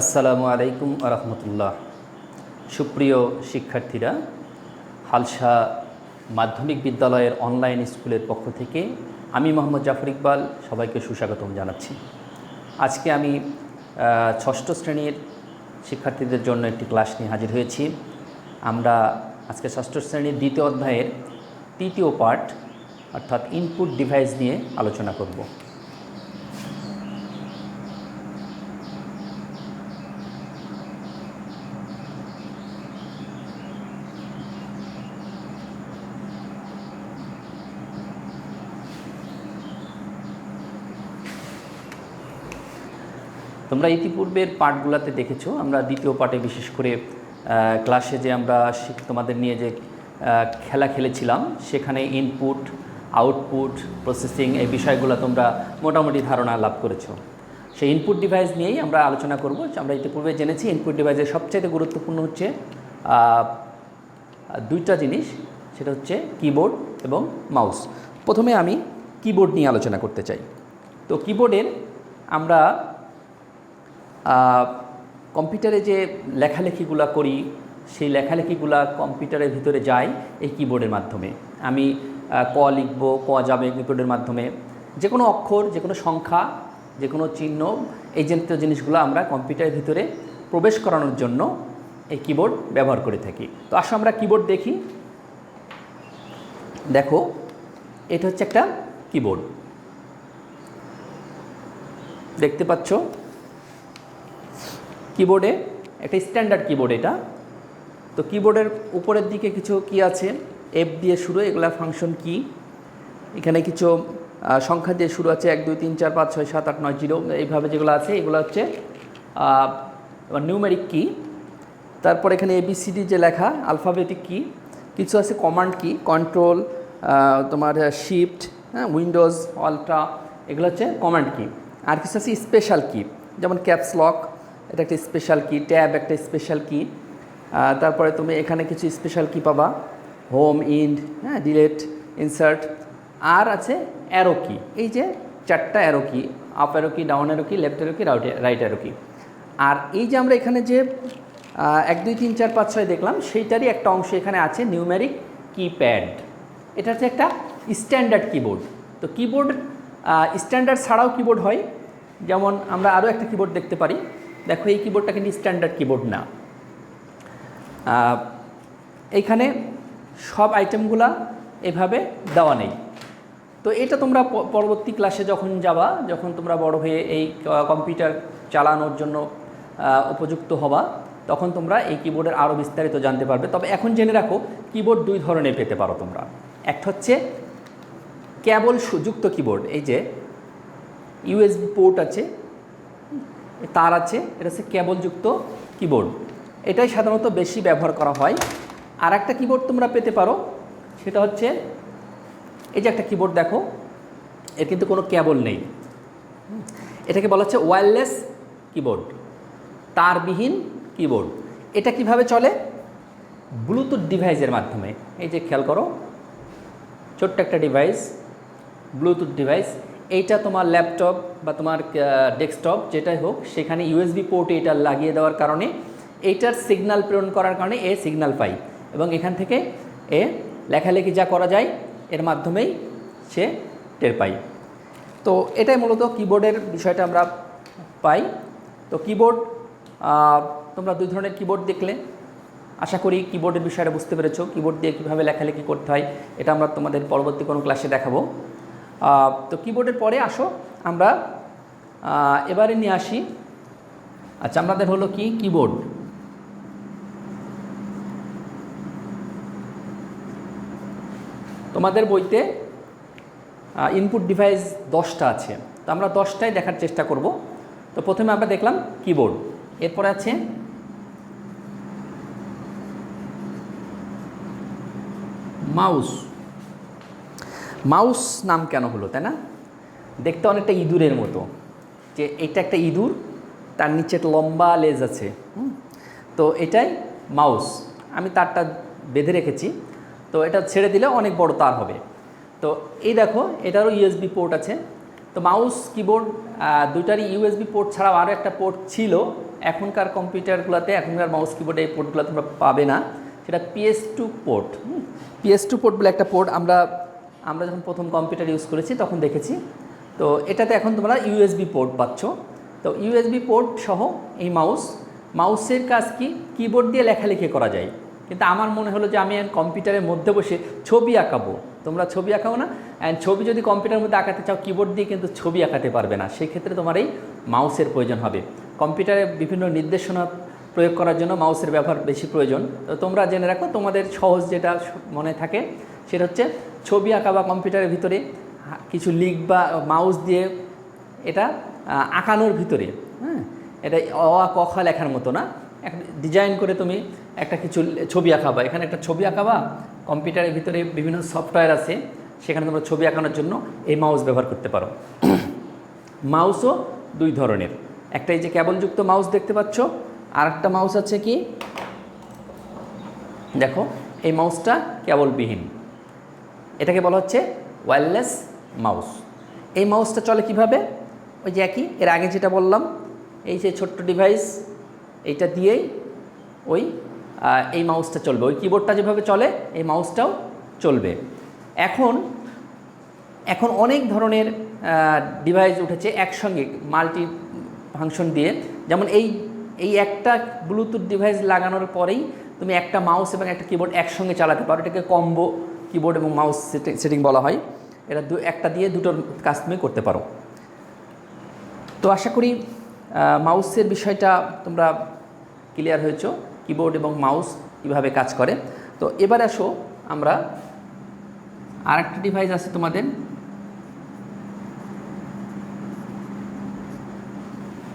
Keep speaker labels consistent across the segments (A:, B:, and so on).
A: আসসালামু আলাইকুম আরহামতুল্লাহ সুপ্রিয় শিক্ষার্থীরা হালসা মাধ্যমিক বিদ্যালয়ের অনলাইন স্কুলের পক্ষ থেকে আমি মোহাম্মদ জাফর ইকবাল সবাইকে সুস্বাগতম জানাচ্ছি আজকে আমি ষষ্ঠ শ্রেণীর শিক্ষার্থীদের জন্য একটি ক্লাস নিয়ে হাজির হয়েছি আমরা আজকে ষষ্ঠ শ্রেণীর দ্বিতীয় অধ্যায়ের তৃতীয় পার্ট অর্থাৎ ইনপুট ডিভাইস নিয়ে আলোচনা করব তোমরা ইতিপূর্বের পাঠগুলাতে দেখেছ আমরা দ্বিতীয় পাঠে বিশেষ করে ক্লাসে যে আমরা তোমাদের নিয়ে যে খেলা খেলেছিলাম সেখানে ইনপুট আউটপুট প্রসেসিং এই বিষয়গুলো তোমরা মোটামুটি ধারণা লাভ করেছো সেই ইনপুট ডিভাইস নিয়েই আমরা আলোচনা করব আমরা ইতিপূর্বে জেনেছি ইনপুট ডিভাইসের সবচেয়ে গুরুত্বপূর্ণ হচ্ছে দুইটা জিনিস সেটা হচ্ছে কিবোর্ড এবং মাউস প্রথমে আমি কিবোর্ড নিয়ে আলোচনা করতে চাই তো কিবোর্ডের আমরা কম্পিউটারে যে লেখালেখিগুলা করি সেই লেখালেখিগুলা কম্পিউটারের ভিতরে যায় এই কিবোর্ডের মাধ্যমে আমি ক লিখব ক যাবে কিবোর্ডের মাধ্যমে যে কোনো অক্ষর যে কোনো সংখ্যা যে কোনো চিহ্ন এই জাতীয় জিনিসগুলো আমরা কম্পিউটারের ভিতরে প্রবেশ করানোর জন্য এই কিবোর্ড ব্যবহার করে থাকি তো আসো আমরা কিবোর্ড দেখি দেখো এটা হচ্ছে একটা কিবোর্ড দেখতে পাচ্ছ কিবোর্ডে একটা স্ট্যান্ডার্ড কিবোর্ড এটা তো কিবোর্ডের উপরের দিকে কিছু কি আছে এফ দিয়ে শুরু এগুলা ফাংশন কি এখানে কিছু সংখ্যা দিয়ে শুরু আছে এক দুই তিন চার পাঁচ ছয় সাত আট নয় জিরো এইভাবে যেগুলো আছে এগুলো হচ্ছে নিউমেরিক কি তারপর এখানে এবিসিডি যে লেখা আলফাবেটিক কি কিছু আছে কমান্ড কি কন্ট্রোল তোমার শিফট হ্যাঁ উইন্ডোজ অল্ট্রা এগুলো হচ্ছে কমান্ড কি আর কিছু আছে স্পেশাল কি যেমন ক্যাপস লক এটা একটা স্পেশাল কি ট্যাব একটা স্পেশাল কি তারপরে তুমি এখানে কিছু স্পেশাল কি পাবা হোম ইন্ড হ্যাঁ ডিলেট ইনসার্ট আর আছে অ্যারো কি এই যে চারটা arrow key up arrow key down arrow key left arrow key right arrow key আর এই যে আমরা এখানে যে এক দুই তিন চার পাঁচ ছয় দেখলাম সেইটারই একটা অংশ এখানে আছে নিউমেরিক কিপ্যাড এটা হচ্ছে একটা স্ট্যান্ডার্ড কিবোর্ড তো কিবোর্ড স্ট্যান্ডার্ড ছাড়াও কিবোর্ড হয় যেমন আমরা আরও একটা কিবোর্ড দেখতে পারি দেখো এই কিবোর্ডটা কিন্তু স্ট্যান্ডার্ড কিবোর্ড না এইখানে সব আইটেমগুলা এভাবে দেওয়া নেই তো এটা তোমরা পরবর্তী ক্লাসে যখন যাবা যখন তোমরা বড় হয়ে এই কম্পিউটার চালানোর জন্য উপযুক্ত হবা তখন তোমরা এই কিবোর্ডের আরও বিস্তারিত জানতে পারবে তবে এখন জেনে রাখো কিবোর্ড দুই ধরনের পেতে পারো তোমরা একটা হচ্ছে কেবল সুযুক্ত কিবোর্ড এই যে ইউএসবি পোর্ট আছে তার আছে এটা হচ্ছে কেবলযুক্ত কিবোর্ড এটাই সাধারণত বেশি ব্যবহার করা হয় আর একটা কিবোর্ড তোমরা পেতে পারো সেটা হচ্ছে এই যে একটা কিবোর্ড দেখো এর কিন্তু কোনো কেবল নেই এটাকে বলা হচ্ছে ওয়্যারলেস কিবোর্ড তারবিহীন কিবোর্ড এটা কিভাবে চলে ব্লুটুথ ডিভাইসের মাধ্যমে এই যে খেয়াল করো ছোট্ট একটা ডিভাইস ব্লুটুথ ডিভাইস এইটা তোমার ল্যাপটপ বা তোমার ডেস্কটপ যেটাই হোক সেখানে ইউএসবি পোর্টে এটা লাগিয়ে দেওয়ার কারণে এইটার সিগনাল প্রেরণ করার কারণে এ সিগনাল পাই এবং এখান থেকে এ লেখালেখি যা করা যায় এর মাধ্যমেই সে টের পাই তো এটাই মূলত কিবোর্ডের বিষয়টা আমরা পাই তো কিবোর্ড তোমরা দুই ধরনের কিবোর্ড দেখলে আশা করি কিবোর্ডের বিষয়টা বুঝতে পেরেছ কিবোর্ড দিয়ে কীভাবে লেখালেখি করতে হয় এটা আমরা তোমাদের পরবর্তী কোনো ক্লাসে দেখাবো তো কিবোর্ডের পরে আসো আমরা এবারে নিয়ে আসি আচ্ছা আমাদের হলো কি কিবোর্ড তোমাদের বইতে ইনপুট ডিভাইস দশটা আছে তো আমরা দশটাই দেখার চেষ্টা করব তো প্রথমে আমরা দেখলাম কিবোর্ড এরপরে আছে মাউস মাউস নাম কেন হলো তাই না দেখতে অনেকটা ইঁদুরের মতো যে এটা একটা ইঁদুর তার নিচে একটা লম্বা লেজ আছে তো এটাই মাউস আমি তারটা বেঁধে রেখেছি তো এটা ছেড়ে দিলে অনেক বড় তার হবে তো এই দেখো এটারও ইউএসবি পোর্ট আছে তো মাউস কিবোর্ড দুইটারই ইউএসবি পোর্ট ছাড়াও আরও একটা পোর্ট ছিল এখনকার কম্পিউটারগুলোতে এখনকার মাউস কিবোর্ডে এই পোর্টগুলো তোমরা পাবে না সেটা PS two port PS two port বলে একটা পোর্ট আমরা আমরা যখন প্রথম কম্পিউটার ইউজ করেছি তখন দেখেছি তো এটাতে এখন তোমরা ইউএসবি পোর্ট পাচ্ছ তো ইউএসবি পোর্ট সহ এই মাউস মাউসের কাজ কি কিবোর্ড দিয়ে লেখালেখি করা যায় কিন্তু আমার মনে হলো যে আমি কম্পিউটারের মধ্যে বসে ছবি আঁকাবো তোমরা ছবি আঁকাও না অ্যান্ড ছবি যদি কম্পিউটারের মধ্যে আঁকাতে চাও কিবোর্ড দিয়ে কিন্তু ছবি আঁকাতে পারবে না সেক্ষেত্রে তোমার এই মাউসের প্রয়োজন হবে কম্পিউটারে বিভিন্ন নির্দেশনা প্রয়োগ করার জন্য মাউসের ব্যবহার বেশি প্রয়োজন তো তোমরা জেনে রাখো তোমাদের সহজ যেটা মনে থাকে সেটা হচ্ছে ছবি আঁকা বা কম্পিউটারের ভিতরে কিছু লিক বা মাউস দিয়ে এটা আঁকানোর ভিতরে হ্যাঁ এটা অ ক খ লেখার মতো না একটা ডিজাইন করে তুমি একটা কিছু ছবি আঁকাবা এখানে একটা ছবি আঁকাবা কম্পিউটারের ভিতরে বিভিন্ন সফটওয়্যার আছে সেখানে তোমরা ছবি আঁকানোর জন্য এই মাউস ব্যবহার করতে পারো মাউসও দুই ধরনের একটা এই যে কেবলযুক্ত মাউস দেখতে পাচ্ছ আর একটা মাউস আছে কি দেখো এই মাউসটা কেবলবিহীন এটাকে বলা হচ্ছে ওয়্যারলেস মাউস এই মাউসটা চলে কিভাবে ওই যে একই এর আগে যেটা বললাম এই যে ছোট্ট ডিভাইস এইটা দিয়েই ওই এই মাউসটা চলবে ওই কিবোর্ডটা যেভাবে চলে এই মাউসটাও চলবে এখন এখন অনেক ধরনের ডিভাইস উঠেছে একসঙ্গে মাল্টি ফাংশন দিয়ে যেমন এই এই একটা ব্লুটুথ ডিভাইস লাগানোর পরেই তুমি একটা মাউস এবং একটা কিবোর্ড একসঙ্গে চালাতে পারো এটাকে কম্বো কিবোর্ড এবং মাউস সেটিং বলা হয় এটা দু একটা দিয়ে দুটোর কাজ তুমি করতে পারো তো আশা করি মাউসের বিষয়টা তোমরা ক্লিয়ার হয়েছ কিবোর্ড এবং মাউস কীভাবে কাজ করে তো এবার আসো আমরা আর একটা ডিভাইস আছে তোমাদের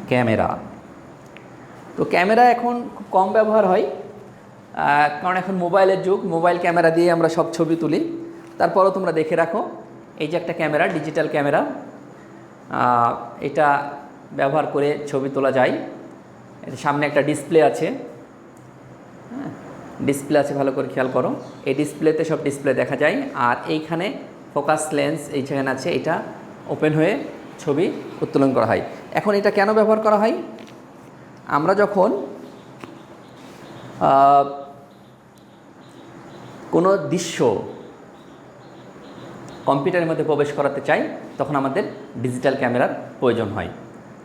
A: ক্যামেরা তো ক্যামেরা এখন খুব কম ব্যবহার হয় কারণ এখন মোবাইলের যুগ মোবাইল ক্যামেরা দিয়ে আমরা সব ছবি তুলি তারপরও তোমরা দেখে রাখো এই যে একটা ক্যামেরা ডিজিটাল ক্যামেরা এটা ব্যবহার করে ছবি তোলা যায় সামনে একটা ডিসপ্লে আছে হ্যাঁ, ডিসপ্লে আছে ভালো করে খেয়াল করো এই ডিসপ্লেতে সব ডিসপ্লে দেখা যায় আর এইখানে ফোকাস লেন্স এই যেখানে আছে এটা ওপেন হয়ে ছবি উত্তোলন করা হয় এখন এটা কেন ব্যবহার করা হয় আমরা যখন কোনো দৃশ্য কম্পিউটারের মধ্যে প্রবেশ করাতে চাই তখন আমাদের ডিজিটাল ক্যামেরার প্রয়োজন হয়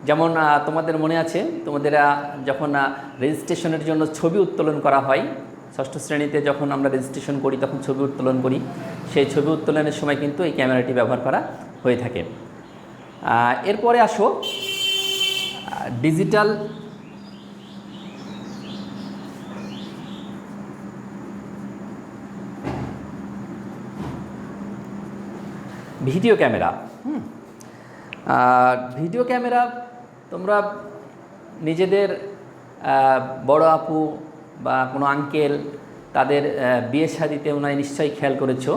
A: যেমন তোমাদের মনে আছে তোমাদের যখন রেজিস্ট্রেশনের জন্য ছবি উত্তোলন করা হয় ষষ্ঠ শ্রেণীতে যখন আমরা রেজিস্ট্রেশন করি তখন ছবি উত্তোলন করি সেই ছবি উত্তোলনের সময় কিন্তু এই ক্যামেরাটি ব্যবহার করা হয়ে থাকে এরপরে আসো ডিজিটাল ভিডিও ক্যামেরা হুম আর ভিডিও ক্যামেরা তোমরা নিজেদের বড় আপু বা কোনো আঙ্কেল তাদের বিয়ের শাদিতে ওনায় নিশ্চয়ই খেয়াল করেছো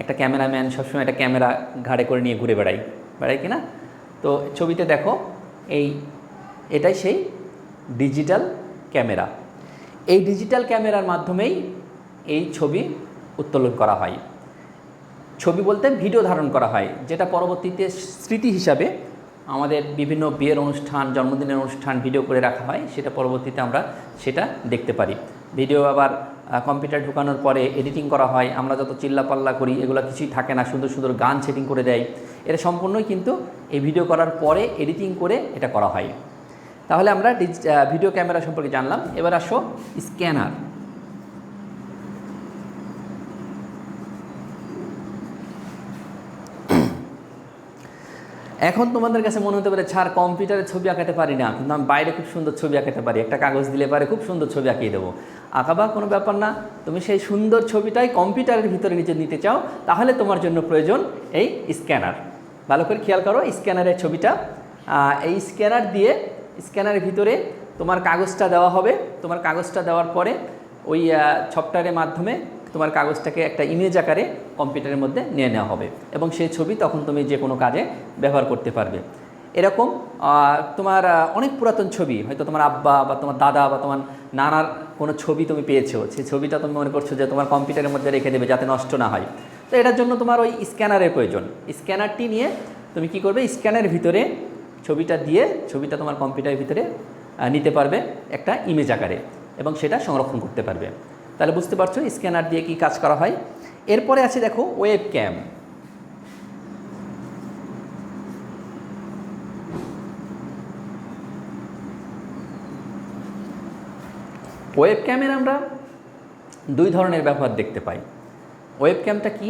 A: একটা ক্যামেরাম্যান সবসময় একটা ক্যামেরা ঘাড়ে করে নিয়ে ঘুরে বেড়াই বেড়াই কিনা তো ছবিতে দেখো এই এটাই সেই ডিজিটাল ক্যামেরা এই ডিজিটাল ক্যামেরার মাধ্যমেই এই ছবি উত্তোলন করা হয় ছবি বলতে ভিডিও ধারণ করা হয় যেটা পরবর্তীতে স্মৃতি হিসাবে আমাদের বিভিন্ন বিয়ের অনুষ্ঠান জন্মদিনের অনুষ্ঠান ভিডিও করে রাখা হয় সেটা পরবর্তীতে আমরা সেটা দেখতে পারি ভিডিও আবার কম্পিউটার ঢুকানোর পরে এডিটিং করা হয় আমরা যত চিল্লাপাল্লা করি এগুলো কিছুই থাকে না সুন্দর সুন্দর গান সেটিং করে দেয় এটা সম্পূর্ণই কিন্তু এই ভিডিও করার পরে এডিটিং করে এটা করা হয় তাহলে আমরা ভিডিও ক্যামেরা সম্পর্কে জানলাম এবার আসো স্ক্যানার এখন তোমাদের কাছে মনে হতে পারে ছাড় কম্পিউটারে ছবি আঁকাতে পারি না কিন্তু আমি বাইরে খুব সুন্দর ছবি আঁকাতে পারি একটা কাগজ দিলে পারে খুব সুন্দর ছবি আঁকিয়ে দেবো আঁকাবা কোনো ব্যাপার না তুমি সেই সুন্দর ছবিটাই কম্পিউটারের ভিতরে নিজে নিতে চাও তাহলে তোমার জন্য প্রয়োজন এই স্ক্যানার ভালো করে খেয়াল করো স্ক্যানারের ছবিটা এই স্ক্যানার দিয়ে স্ক্যানারের ভিতরে তোমার কাগজটা দেওয়া হবে তোমার কাগজটা দেওয়ার পরে ওই সফটওয়্যারের মাধ্যমে তোমার কাগজটাকে একটা ইমেজ আকারে কম্পিউটারের মধ্যে নিয়ে নেওয়া হবে এবং সেই ছবি তখন তুমি যে কোনো কাজে ব্যবহার করতে পারবে এরকম তোমার অনেক পুরাতন ছবি হয়তো তোমার আব্বা বা তোমার দাদা বা তোমার নানার কোনো ছবি তুমি পেয়েছো সেই ছবিটা তুমি মনে করছো যে তোমার কম্পিউটারের মধ্যে রেখে দেবে যাতে নষ্ট না হয় তো এটার জন্য তোমার ওই স্ক্যানারের প্রয়োজন স্ক্যানারটি নিয়ে তুমি কি করবে স্ক্যানের ভিতরে ছবিটা দিয়ে ছবিটা তোমার কম্পিউটারের ভিতরে নিতে পারবে একটা ইমেজ আকারে এবং সেটা সংরক্ষণ করতে পারবে তাহলে বুঝতে পারছো স্ক্যানার দিয়ে কি কাজ করা হয় এরপরে আছে দেখো ওয়েব ক্যাম ওয়েব ক্যামের আমরা দুই ধরনের ব্যবহার দেখতে পাই ওয়েব ক্যামটা কি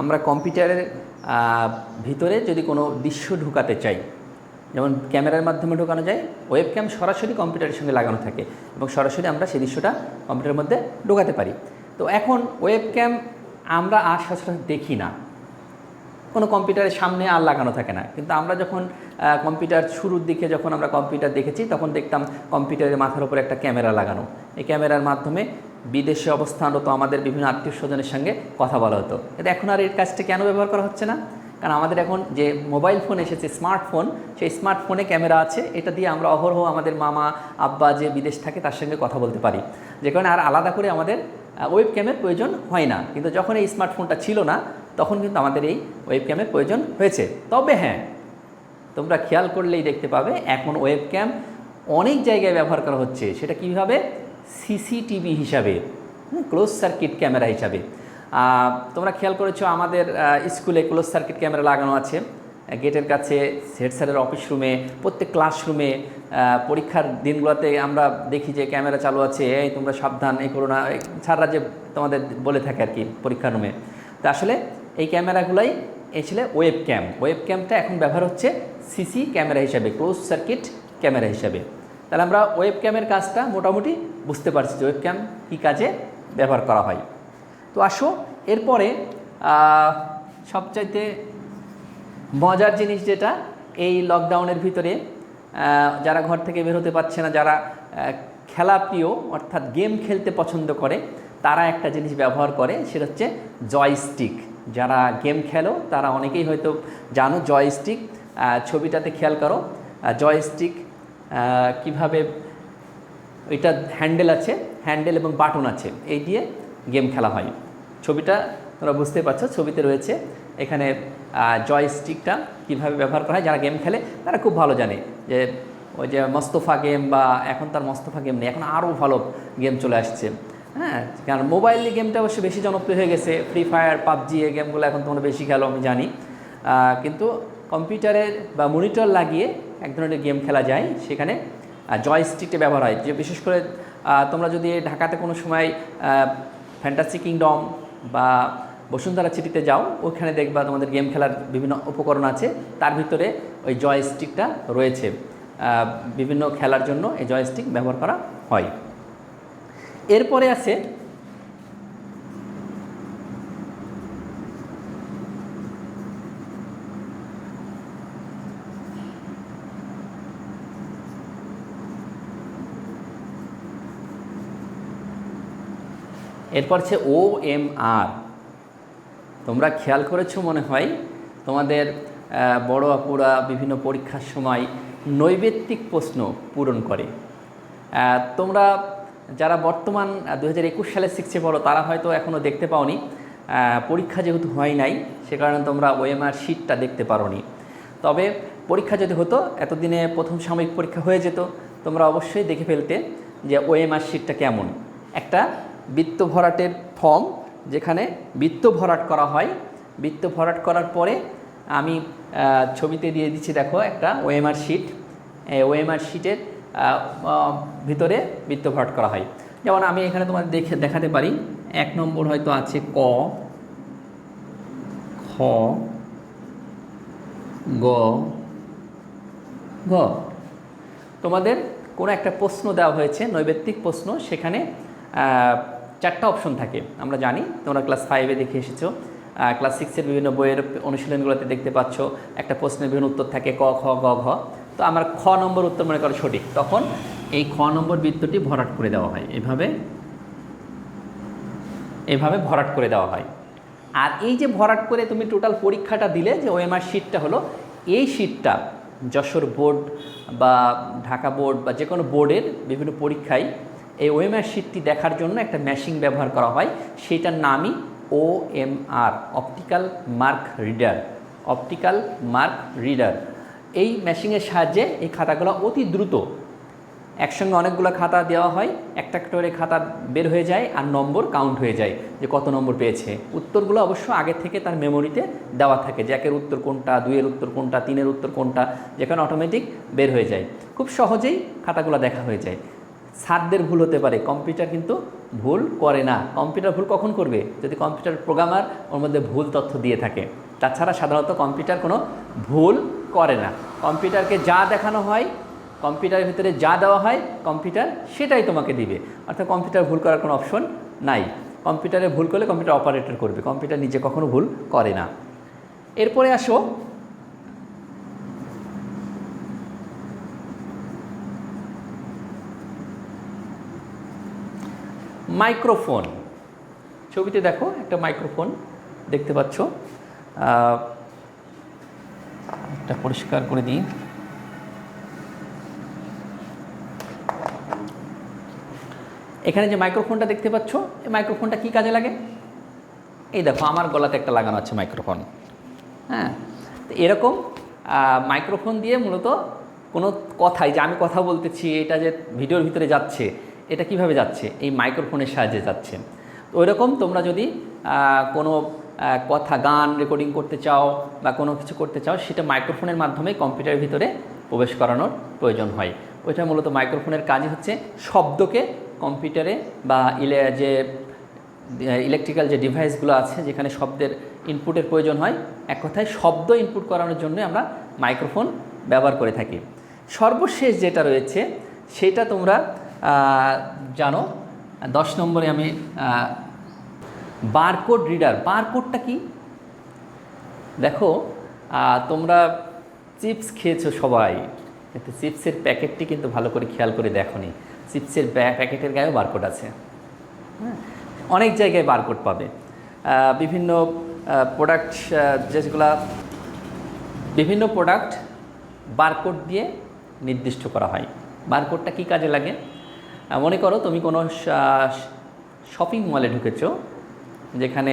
A: আমরা কম্পিউটারের ভিতরে যদি কোনো দৃশ্য ঢুকাতে চাই যেমন ক্যামেরার মাধ্যমে ঢোকানো যায় ওয়েব ক্যাম সরাসরি কম্পিউটারের সঙ্গে লাগানো থাকে এবং সরাসরি আমরা সেই দৃশ্যটা কম্পিউটারের মধ্যে ঢোকাতে পারি তো এখন ওয়েব ক্যাম আমরা আর সচরাচর দেখি না কোনো কম্পিউটারের সামনে আর লাগানো থাকে না কিন্তু আমরা যখন কম্পিউটার শুরুর দিকে যখন আমরা কম্পিউটার দেখেছি তখন দেখতাম কম্পিউটারের মাথার উপর একটা ক্যামেরা লাগানো এই ক্যামেরার মাধ্যমে বিদেশে অবস্থানরত আমাদের বিভিন্ন আত্মীয় স্বজনের সঙ্গে কথা বলা হতো এখন আর এর কাজটা কেন ব্যবহার করা হচ্ছে না কারণ আমাদের এখন যে মোবাইল ফোন এসেছে স্মার্টফোন সেই স্মার্টফোনে ক্যামেরা আছে এটা দিয়ে আমরা অহরহ আমাদের মামা আব্বা যে বিদেশ থাকে তার সঙ্গে কথা বলতে পারি যে কারণে আর আলাদা করে আমাদের ওয়েব ক্যামের প্রয়োজন হয় না কিন্তু যখন এই স্মার্টফোনটা ছিল না তখন কিন্তু আমাদের এই ওয়েব ক্যামের প্রয়োজন হয়েছে তবে হ্যাঁ তোমরা খেয়াল করলেই দেখতে পাবে এখন ওয়েব ক্যাম অনেক জায়গায় ব্যবহার করা হচ্ছে সেটা কীভাবে সিসিটিভি হিসাবে ক্লোজ সার্কিট ক্যামেরা হিসাবে তোমরা খেয়াল করেছো আমাদের স্কুলে ক্লোজ সার্কিট ক্যামেরা লাগানো আছে গেটের কাছে হেড স্যারের অফিস রুমে প্রত্যেক ক্লাসরুমে পরীক্ষার দিনগুলোতে আমরা দেখি যে ক্যামেরা চালু আছে এই তোমরা সাবধান এই করোনা ছাড়রা যে তোমাদের বলে থাকে আর কি পরীক্ষার রুমে তো আসলে এই ক্যামেরাগুলাই এই ছিল ওয়েব ক্যাম ওয়েব ক্যামটা এখন ব্যবহার হচ্ছে সিসি ক্যামেরা হিসাবে ক্লোজ সার্কিট ক্যামেরা হিসাবে তাহলে আমরা ওয়েব ক্যামের কাজটা মোটামুটি বুঝতে পারছি যে ওয়েব ক্যাম কী কাজে ব্যবহার করা হয় তো আসো এরপরে সবচাইতে মজার জিনিস যেটা এই লকডাউনের ভিতরে যারা ঘর থেকে বেরোতে পারছে না যারা খেলা প্রিয় অর্থাৎ গেম খেলতে পছন্দ করে তারা একটা জিনিস ব্যবহার করে সেটা হচ্ছে জয়স্টিক যারা গেম খেলো তারা অনেকেই হয়তো জানো জয়স্টিক ছবিটাতে খেয়াল করো জয়স্টিক কিভাবে এটা হ্যান্ডেল আছে হ্যান্ডেল এবং বাটন আছে এই দিয়ে গেম খেলা হয় ছবিটা তোমরা বুঝতে পারছো ছবিতে রয়েছে এখানে জয় স্টিকটা কীভাবে ব্যবহার করা হয় যারা গেম খেলে তারা খুব ভালো জানে যে ওই যে মস্তফা গেম বা এখন তার মস্তফা গেম নেই এখন আরও ভালো গেম চলে আসছে হ্যাঁ কারণ মোবাইল গেমটা অবশ্য বেশি জনপ্রিয় হয়ে গেছে ফ্রি ফায়ার পাবজি এই গেমগুলো এখন তোমরা বেশি খেলো আমি জানি কিন্তু কম্পিউটারের বা মনিটর লাগিয়ে এক ধরনের গেম খেলা যায় সেখানে জয়স্টিকটা ব্যবহার হয় যে বিশেষ করে তোমরা যদি ঢাকাতে কোনো সময় ফ্যান্টাসি কিংডম বা বসুন্ধরা সিটিতে যাও ওখানে দেখবা তোমাদের গেম খেলার বিভিন্ন উপকরণ আছে তার ভিতরে ওই জয়স্টিকটা রয়েছে বিভিন্ন খেলার জন্য এই জয়স্টিক ব্যবহার করা হয় এরপরে আছে এরপর হচ্ছে ও এম আর তোমরা খেয়াল করেছো মনে হয় তোমাদের বড় আপুরা বিভিন্ন পরীক্ষার সময় নৈবেত্তিক প্রশ্ন পূরণ করে তোমরা যারা বর্তমান দু হাজার একুশ সালে শিখছে পড়ো তারা হয়তো এখনও দেখতে পাওনি পরীক্ষা যেহেতু হয় নাই সে কারণে তোমরা ওএমআর শিটটা দেখতে পারোনি তবে পরীক্ষা যদি হতো এতদিনে প্রথম সাময়িক পরীক্ষা হয়ে যেত তোমরা অবশ্যই দেখে ফেলতে যে ওএমআর শিটটা কেমন একটা বৃত্ত ভরাটের ফর্ম যেখানে বৃত্ত ভরাট করা হয় বৃত্ত ভরাট করার পরে আমি ছবিতে দিয়ে দিচ্ছি দেখো একটা ওএমআর শিট ওএমআর শিটের ভিতরে বৃত্ত ভরাট করা হয় যেমন আমি এখানে তোমার দেখে দেখাতে পারি এক নম্বর হয়তো আছে ক খ গ গ তোমাদের কোনো একটা প্রশ্ন দেওয়া হয়েছে নৈবেত্তিক প্রশ্ন সেখানে চারটা অপশন থাকে আমরা জানি তোমরা ক্লাস ফাইভে দেখে এসেছো ক্লাস সিক্সের বিভিন্ন বইয়ের অনুশীলনগুলোতে দেখতে পাচ্ছ একটা প্রশ্নের বিভিন্ন উত্তর থাকে ক খ গ ঘ তো আমার খ নম্বর উত্তর মনে করো সঠিক তখন এই খ নম্বর বৃত্তটি ভরাট করে দেওয়া হয় এভাবে এভাবে ভরাট করে দেওয়া হয় আর এই যে ভরাট করে তুমি টোটাল পরীক্ষাটা দিলে যে ওএমআর শিটটা হলো এই শিটটা যশোর বোর্ড বা ঢাকা বোর্ড বা যে কোনো বোর্ডের বিভিন্ন পরীক্ষায় এই ওএমআর শিটটি দেখার জন্য একটা ম্যাশিং ব্যবহার করা হয় সেটার নামই OMR optical mark reader optical mark reader এই ম্যাশিংয়ের সাহায্যে এই খাতাগুলো অতি দ্রুত একসঙ্গে অনেকগুলো খাতা দেওয়া হয় একটা করে খাতা বের হয়ে যায় আর নম্বর কাউন্ট হয়ে যায় যে কত নম্বর পেয়েছে উত্তরগুলো অবশ্য আগে থেকে তার মেমোরিতে দেওয়া থাকে যে একের উত্তর কোনটা দুইয়ের উত্তর কোনটা তিনের উত্তর কোনটা যেখানে অটোমেটিক বের হয়ে যায় খুব সহজেই খাতাগুলো দেখা হয়ে যায় সারদের ভুল হতে পারে কম্পিউটার কিন্তু ভুল করে না কম্পিউটার ভুল কখন করবে যদি কম্পিউটার প্রোগ্রামার ওর মধ্যে ভুল তথ্য দিয়ে থাকে তাছাড়া সাধারণত কম্পিউটার কোনো ভুল করে না কম্পিউটারকে যা দেখানো হয় কম্পিউটারের ভিতরে যা দেওয়া হয় কম্পিউটার সেটাই তোমাকে দিবে অর্থাৎ কম্পিউটার ভুল করার কোনো অপশন নাই কম্পিউটারে ভুল করলে কম্পিউটার অপারেটর করবে কম্পিউটার নিজে কখনো ভুল করে না এরপরে আসো মাইক্রোফোন ছবিতে দেখো একটা মাইক্রোফোন দেখতে পাচ্ছ একটা পরিষ্কার করে দিই এখানে যে মাইক্রোফোনটা দেখতে পাচ্ছ এই মাইক্রোফোনটা কি কাজে লাগে এই দেখো আমার গলাতে একটা লাগানো আছে মাইক্রোফোন হ্যাঁ এরকম মাইক্রোফোন দিয়ে মূলত কোনো কথাই যে আমি কথা বলতেছি এটা যে ভিডিওর ভিতরে যাচ্ছে এটা কিভাবে যাচ্ছে এই মাইক্রোফোনের সাহায্যে যাচ্ছে ওই রকম তোমরা যদি কোনো কথা গান রেকর্ডিং করতে চাও বা কোনো কিছু করতে চাও সেটা মাইক্রোফোনের মাধ্যমে কম্পিউটারের ভিতরে প্রবেশ করানোর প্রয়োজন হয় ওইটা মূলত মাইক্রোফোনের কাজই হচ্ছে শব্দকে কম্পিউটারে বা ইলে যে ইলেকট্রিক্যাল যে ডিভাইসগুলো আছে যেখানে শব্দের ইনপুটের প্রয়োজন হয় এক কথায় শব্দ ইনপুট করানোর জন্য আমরা মাইক্রোফোন ব্যবহার করে থাকি সর্বশেষ যেটা রয়েছে সেটা তোমরা জানো দশ নম্বরে আমি বারকোড রিডার বারকোডটা কি দেখো তোমরা চিপস খেয়েছো সবাই কিন্তু চিপসের প্যাকেটটি কিন্তু ভালো করে খেয়াল করে দেখো নি চিপসের প্যাকেটের গায়েও বারকোড আছে হ্যাঁ অনেক জায়গায় বারকোড পাবে বিভিন্ন প্রোডাক্ট যেগুলা বিভিন্ন প্রোডাক্ট বারকোড দিয়ে নির্দিষ্ট করা হয় বারকোডটা কি কাজে লাগে মনে করো তুমি কোনো শপিং মলে ঢুকেছো যেখানে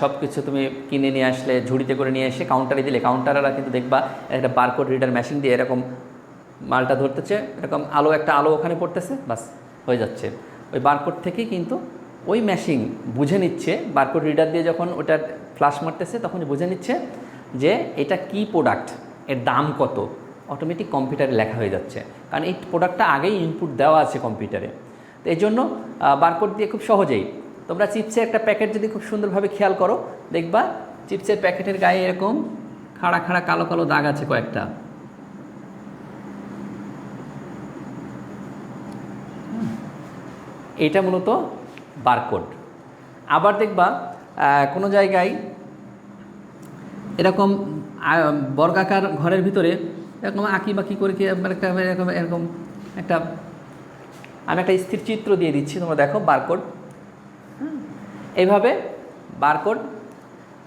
A: সব কিছু তুমি কিনে নিয়ে আসলে ঝুড়িতে করে নিয়ে এসে কাউন্টারে দিলে কাউন্টাররা কিন্তু দেখবা একটা বারকোড রিডার মেশিন দিয়ে এরকম মালটা ধরতেছে এরকম আলো একটা আলো ওখানে পড়তেছে বাস হয়ে যাচ্ছে ওই বারকোড থেকেই কিন্তু ওই মেশিন বুঝে নিচ্ছে বারকোড রিডার দিয়ে যখন ওটা ফ্লাশ মারতেছে তখন বুঝে নিচ্ছে যে এটা কি প্রোডাক্ট এর দাম কত অটোমেটিক কম্পিউটারে লেখা হয়ে যাচ্ছে কারণ এই প্রোডাক্টটা আগেই ইনপুট দেওয়া আছে কম্পিউটারে তো এই জন্য বারকোড দিয়ে খুব সহজেই তোমরা চিপসের একটা প্যাকেট যদি খুব সুন্দরভাবে খেয়াল করো দেখবা চিপসের প্যাকেটের গায়ে এরকম খাড়া খাড়া কালো কালো দাগ আছে কয়েকটা এটা মূলত বারকোড আবার দেখবা কোনো জায়গায় এরকম বর্গাকার ঘরের ভিতরে এরকম আঁকি বাকি করে কি একটা এরকম এরকম একটা আমি একটা স্থির চিত্র দিয়ে দিচ্ছি তোমরা দেখো বারকোড এইভাবে বারকোড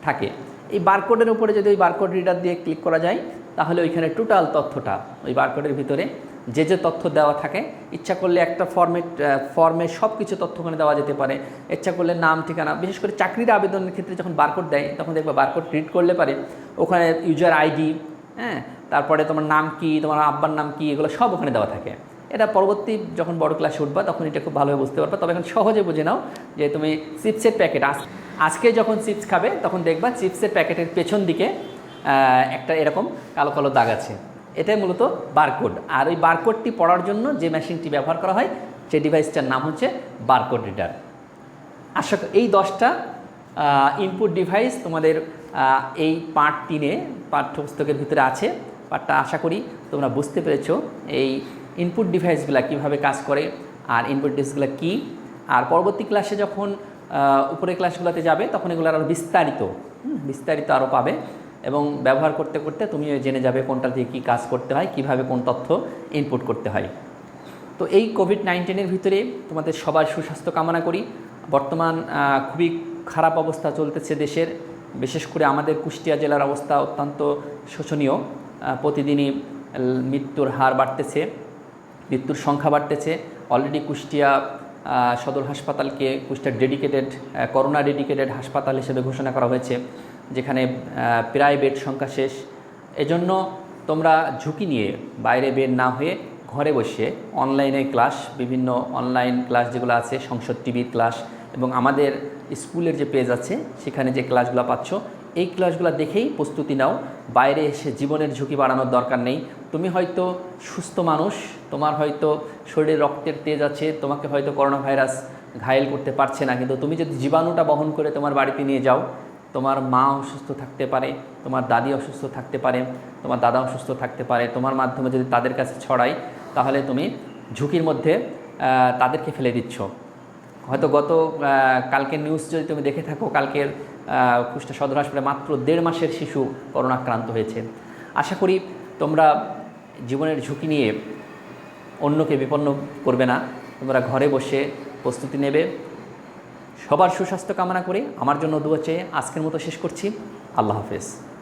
A: থাকে এই বারকোডের উপরে যদি ওই বারকোড রিডার দিয়ে ক্লিক করা যায় তাহলে ওইখানে টোটাল তথ্যটা ওই বারকোডের ভিতরে যে যে তথ্য দেওয়া থাকে ইচ্ছা করলে একটা ফর্মেট ফর্মে সব কিছু তথ্য ওখানে দেওয়া যেতে পারে ইচ্ছা করলে নাম ঠিকানা বিশেষ করে চাকরির আবেদনের ক্ষেত্রে যখন বারকোড দেয় তখন দেখবে বারকোড রিড করলে পারে ওখানে ইউজার আইডি হ্যাঁ তারপরে তোমার নাম কি তোমার আব্বার নাম কি এগুলো সব ওখানে দেওয়া থাকে এটা পরবর্তী যখন বড় ক্লাসে উঠবা তখন এটা খুব ভালোভাবে বুঝতে পারবা তবে এখন সহজে বুঝে নাও যে তুমি চিপসের প্যাকেট আস আজকে যখন চিপস খাবে তখন দেখবা চিপসের প্যাকেটের পেছন দিকে একটা এরকম কালো কালো দাগ আছে এটাই মূলত বারকোড আর ওই বারকোডটি পড়ার জন্য যে মেশিনটি ব্যবহার করা হয় সেই ডিভাইসটার নাম হচ্ছে বারকোড রিডার আশা এই দশটা ইনপুট ডিভাইস তোমাদের এই পার্ট তিনে পাঠ্যপুস্তকের ভিতরে আছে পার্টটা আশা করি তোমরা বুঝতে পেরেছ এই ইনপুট ডিভাইসগুলো কিভাবে কাজ করে আর ইনপুট ডিভাইসগুলো কী আর পরবর্তী ক্লাসে যখন উপরের ক্লাসগুলোতে যাবে তখন এগুলো আরও বিস্তারিত বিস্তারিত আরও পাবে এবং ব্যবহার করতে করতে তুমিও জেনে যাবে কোনটা দিয়ে কী কাজ করতে হয় কিভাবে কোন তথ্য ইনপুট করতে হয় তো এই কোভিড নাইন্টিনের ভিতরে তোমাদের সবার সুস্বাস্থ্য কামনা করি বর্তমান খুবই খারাপ অবস্থা চলতেছে দেশের বিশেষ করে আমাদের কুষ্টিয়া জেলার অবস্থা অত্যন্ত শোচনীয় প্রতিদিনই মৃত্যুর হার বাড়তেছে মৃত্যুর সংখ্যা বাড়তেছে অলরেডি কুষ্টিয়া সদর হাসপাতালকে কুষ্টিয়া ডেডিকেটেড করোনা ডেডিকেটেড হাসপাতাল হিসেবে ঘোষণা করা হয়েছে যেখানে প্রায় বেড সংখ্যা শেষ এজন্য তোমরা ঝুঁকি নিয়ে বাইরে বের না হয়ে ঘরে বসে অনলাইনে ক্লাস বিভিন্ন অনলাইন ক্লাস যেগুলো আছে সংসদ টিভির ক্লাস এবং আমাদের স্কুলের যে পেজ আছে সেখানে যে ক্লাসগুলো পাচ্ছ এই ক্লাসগুলো দেখেই প্রস্তুতি নাও বাইরে এসে জীবনের ঝুঁকি বাড়ানোর দরকার নেই তুমি হয়তো সুস্থ মানুষ তোমার হয়তো শরীরে রক্তের তেজ আছে তোমাকে হয়তো করোনা ভাইরাস ঘায়েল করতে পারছে না কিন্তু তুমি যদি জীবাণুটা বহন করে তোমার বাড়িতে নিয়ে যাও তোমার মা অসুস্থ থাকতে পারে তোমার দাদি অসুস্থ থাকতে পারে তোমার দাদা অসুস্থ থাকতে পারে তোমার মাধ্যমে যদি তাদের কাছে ছড়াই তাহলে তুমি ঝুঁকির মধ্যে তাদেরকে ফেলে দিচ্ছ হয়তো গত কালকের নিউজ যদি তুমি দেখে থাকো কালকের কুষ্টা সদর হাসপাতালে মাত্র দেড় মাসের শিশু আক্রান্ত হয়েছে আশা করি তোমরা জীবনের ঝুঁকি নিয়ে অন্যকে বিপন্ন করবে না তোমরা ঘরে বসে প্রস্তুতি নেবে সবার সুস্বাস্থ্য কামনা করে আমার জন্য দু চেয়ে আজকের মতো শেষ করছি আল্লাহ হাফেজ